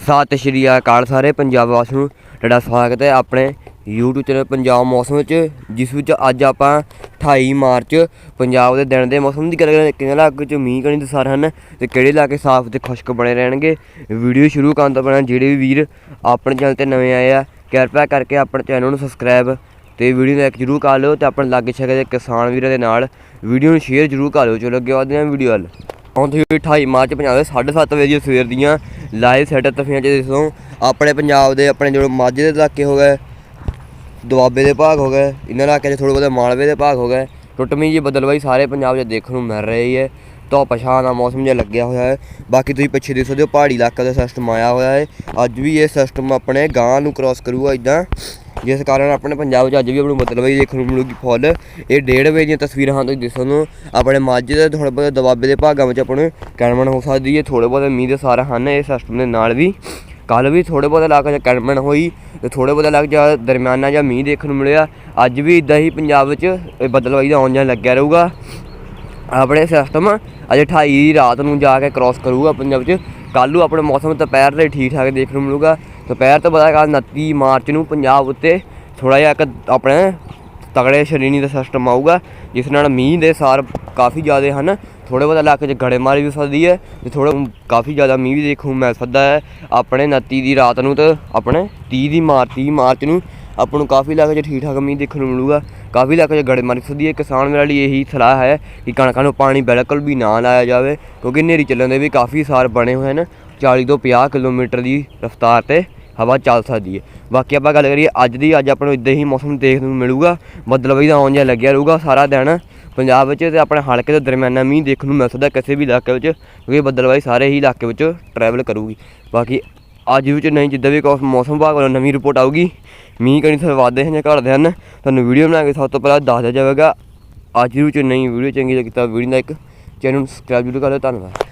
ਸਤਿ ਸ਼੍ਰੀ ਅਕਾਲ ਸਾਰੇ ਪੰਜਾਬ ਵਾਸੀਆਂ ਨੂੰ। ਤੁਹਾਡਾ ਸਵਾਗਤ ਹੈ ਆਪਣੇ YouTube ਚੈਨਲ ਪੰਜਾਬ ਮੌਸਮ ਵਿੱਚ, ਜਿਸ ਵਿੱਚ ਅੱਜ ਆਪਾਂ 28 ਮਾਰਚ, ਪੰਜਾਬ ਦੇ ਦਿਨ ਦੇ ਮੌਸਮ ਦੀ ਗੱਲ ਕਰਾਂਗੇ ਕਿਹੜੇ ਇਲਾਕੇ 'ਚ ਮੀਂਹ ਕਣੀ ਦਸਾਰ ਹਨ ਤੇ ਕਿਹੜੇ ਇਲਾਕੇ ਸਾਫ਼ ਤੇ ਖੁਸ਼ਕ ਬਣੇ ਰਹਿਣਗੇ, ਵੀਡੀਓ ਸ਼ੁਰੂ ਕਰਨ ਤੋਂ ਪਹਿਲਾਂ ਜਿਹੜੇ ਵੀ ਵੀਰ ਆਪਣੇ ਚੈਨਲ ਤੇ ਨਵੇਂ ਆਏ ਆ, ਕਿਰਪਾ ਕਰਕੇ ਆਪਣੇ ਚੈਨਲ ਨੂੰ ਸਬਸਕ੍ਰਾਈਬ ਤੇ ਵੀਡੀਓ ਨੂੰ ਲਾਈਕ ਜਰੂਰ ਕਰ ਲਿਓ ਤੇ ਆਪਣੇ ਲਾਗੇ ਛਾਗੇ ਦੇ ਕਿਸਾਨ ਵੀਰਾਂ ਦੇ ਨਾਲ ਵੀਡੀਓ ਨੂੰ ਸ਼ੇਅਰ ਜਰੂਰ ਕਰ ਲਿਓ। ਚਲੋ ਅੱਗੇ ਵਧਦੇ ਹਾਂ ਵੀਡੀਓ ਵੱਲ। ਹੁਣ ਤੁਸੀਂ 28 ਮਾਰਚ, ਪੰਜਾਬ ਦੇ 7:30 ਵਜੇ ਸਵੇਰ ਦੀਆਂ ਲਾਈਵ ਸੈਟ ਤਸਵੀਰਾਂ 'ਚ ਦੇਖੋ ਆਪਣੇ ਪੰਜਾਬ ਦੇ, ਆਪਣੇ ਜਿਹੜੇ ਮਾਝੇ ਦੇ ਇਲਾਕੇ ਹੋ ਗਏ, ਦੁਆਬੇ ਦੇ ਭਾਗ ਹੋ ਗਏ, ਇਹਨਾਂ ਇਲਾਕੇ 'ਚ ਥੋੜ੍ਹੇ ਬਹੁਤੇ ਮਾਲਵੇ ਦੇ ਭਾਗ ਹੋ ਗਏ, ਟੁੱਟਮੀ ਜੀ ਬਦਲਵਾਈ ਸਾਰੇ ਪੰਜਾਬ 'ਚ ਦੇਖਣ ਨੂੰ ਮਿਲ ਰਹੀ ਹੈ। ਧੁੱਪ ਛਾਂ ਦਾ ਮੌਸਮ ਜਿਹਾ ਲੱਗਿਆ ਹੋਇਆ ਹੈ। ਬਾਕੀ ਤੁਸੀਂ ਪਿੱਛੇ ਦੇਖ ਸਕਦੇ ਹੋ, ਪਹਾੜੀ ਇਲਾਕਾ ਦਾ ਸਿਸਟਮ ਆਇਆ ਹੋਇਆ ਹੈ। ਅੱਜ ਵੀ ਇਹ ਸਿਸਟਮ ਆਪਣੇ ਗਾਂ ਨੂੰ ਕ੍ਰਾਸ ਕਰੂਗਾ ਇਦਾਂ ਜਿਸ ਕਾਰਨ ਆਪਣੇ ਪੰਜਾਬ 'ਚ ਅੱਜ ਵੀ ਆਪਣੀ ਬਦਲਵਾਈ ਦੇਖਣ ਨੂੰ ਮਿਲੂਗੀ ਫੁੱਲ। ਇਹ ਡੇਢ ਵਜੇ ਦੀਆਂ ਤਸਵੀਰਾਂ ਹਨ, ਤੁਸੀਂ ਦੇਖੋ ਨੂੰ ਆਪਣੇ ਮਾਝੇ ਦੇ ਥੋੜ੍ਹੇ ਬਹੁਤ ਦੁਆਬੇ ਦੇ ਭਾਗਾਂ ਵਿੱਚ ਆਪਾਂ ਨੂੰ ਹੋ ਸਕਦੀ ਹੈ, ਥੋੜ੍ਹੇ ਬਹੁਤੇ ਮੀਂਹ ਦੇ ਸਾਰਾ ਹਨ ਇਹ ਸਿਸਟਮ ਦੇ ਨਾਲ ਵੀ। ਕੱਲ ਵੀ ਥੋੜੇ ਬਹੁਤੇ ਇਲਾਕੇ 'ਚ ਕੈਨਮਨ ਹੋਈ ਤੇ ਥੋੜੇ ਬਹੁਤੇ ਇਲਾਕੇ 'ਚ ਦਰਮਿਆਨਾ ਜਾਂ ਮੀਂਹ ਦੇਖਣ ਨੂੰ ਮਿਲਿਆ। ਅੱਜ ਵੀ ਇਦਾਂ ਹੀ ਪੰਜਾਬ ਵਿੱਚ ਇਹ ਬਦਲਵਾਈ ਦਾ ਆਉਣ ਜਾਣ ਲੱਗਿਆ ਰਹੂਗਾ। ਆਪਣੇ ਸਿਸਟਮ ਅਜੇ 28 ਰਾਤ ਨੂੰ ਜਾ ਕੇ ਕ੍ਰਾਸ ਕਰੂਗਾ ਪੰਜਾਬ 'ਚ ਕੱਲ੍ਹ ਨੂੰ ਆਪਣੇ ਮੌਸਮ ਦੁਪਹਿਰ ਦੇ ਠੀਕ ਠਾਕ ਦੇਖਣ ਨੂੰ ਮਿਲੂਗਾ। ਦੁਪਹਿਰ ਤੋਂ ਬਾਅਦ ਕੱਲ੍ਹ 29 ਮਾਰਚ ਨੂੰ ਪੰਜਾਬ ਉੱਤੇ ਥੋੜਾ ਜਿਹਾ ਇੱਕ ਆਪਣੇ ਤਗੜੇ ਸ਼੍ਰੇਣੀ ਦਾ ਸਿਸਟਮ ਆਊਗਾ, ਜਿਸ ਨਾਲ ਮੀਂਹ ਦੇ ਸਾਰ ਕਾਫੀ ਜ਼ਿਆਦਾ ਹਨ। ਥੋੜੇ ਬਹੁਤ ਇਲਾਕੇ 'ਚ ਗੜੇਮਾਰੀ ਵੀ ਸਕਦੀ ਹੈ ਤੇ ਥੋੜਾ ਕਾਫੀ ਜ਼ਿਆਦਾ ਮੀਂਹ ਵੀ ਦੇਖਣ ਨੂੰ ਮਿਲ ਸਕਦਾ ਹੈ। ਆਪਣੇ 29 ਦੀ ਰਾਤ ਨੂੰ ਤੇ ਆਪਣੇ 30 ਦੀ ਮਾਰਚ 30 ਮਾਰਚ ਨੂੰ ਆਪਾਂ ਨੂੰ ਕਾਫੀ ਇਲਾਕੇ 'ਚ ਠੀਕ ਠਾਕ ਮੀਂਹ ਦੇਖਣ ਨੂੰ ਮਿਲੂਗਾ। ਕਾਫੀ ਇਲਾਕੇ 'ਚ ਗੜੇਮਾਰੀ ਸਕਦੀ ਹੈ। ਕਿਸਾਨ ਮੇਰਾ ਲਈ ਇਹੀ ਸਲਾਹ ਹੈ ਕਿ ਕਣਕਾਂ ਨੂੰ ਪਾਣੀ ਬਿਲਕੁਲ ਵੀ ਨਾ ਲਾਇਆ ਜਾਵੇ, ਕਿਉਂਕਿ ਹਨੇਰੀ ਚੱਲਣ ਦੇ ਵੀ ਕਾਫੀ ਸਾਰ ਬਣੇ ਹੋਏ ਹਨ। 40 ਤੋਂ 50 ਕਿਲੋਮੀਟਰ ਦੀ ਰਫ਼ਤਾਰ ਤੇ ਹਵਾ ਚੱਲ ਸਕਦੀ ਹੈ। ਬਾਕੀ ਆਪਾਂ ਗੱਲ ਕਰੀਏ ਅੱਜ ਦੀ, ਅੱਜ ਆਪਾਂ ਨੂੰ ਇਦਾਂ ਹੀ ਮੌਸਮ ਦੇਖਣ ਨੂੰ ਮਿਲੂਗਾ। ਬਦਲਵਾਈ ਦਾ ਆਉਣ ਜਿਹਾ ਲੱਗਿਆ ਰਹੂਗਾ ਸਾਰਾ ਦਿਨ। ਪੰਜਾਬ ਵਿੱਚ ਤੇ ਆਪਣੇ ਹਲਕੇ ਦੇ ਦਰਮਿਆਨਾ ਮੀਂਹ ਦੇਖਣ ਨੂੰ ਮਿਲ ਸਕਦਾ ਕਿਸੇ ਵੀ ਇਲਾਕੇ ਵਿੱਚ, ਕਿਉਂਕਿ ਬਦਲਵਾਈ ਸਾਰੇ ਹੀ ਇਲਾਕੇ ਵਿੱਚ ਟਰੈਵਲ ਕਰੂਗੀ। ਬਾਕੀ ਅੱਜ ਵਿੱਚ ਨਹੀਂ, ਜਿੱਦਾਂ ਵੀ ਕੋਈ ਮੌਸਮ ਵਿਭਾਗ ਵੱਲੋਂ ਨਵੀਂ ਰਿਪੋਰਟ ਆਊਗੀ, ਮੀਂਹ ਕਣੀ ਥੋੜ੍ਹੇ ਵਾਧੇ ਹਨ ਜਾਂ ਘਟਦੇ ਹਨ, ਤੁਹਾਨੂੰ ਵੀਡੀਓ ਬਣਾ ਕੇ ਸਭ ਤੋਂ ਪਹਿਲਾਂ ਦੱਸ ਦਿਆ ਜਾਵੇਗਾ। ਅੱਜ ਵਿੱਚ ਨਹੀਂ ਵੀਡੀਓ ਚੰਗੀ ਲੱਗੀ ਤਾਂ ਵੀਡੀਓ ਦਾ ਇੱਕ ਚੈਨਲ ਨੂੰ ਸਬਸਕ੍ਰਾਈਬ ਜ਼ਰੂਰ ਕਰ ਲਿਓ ਧੰਨਵਾਦ।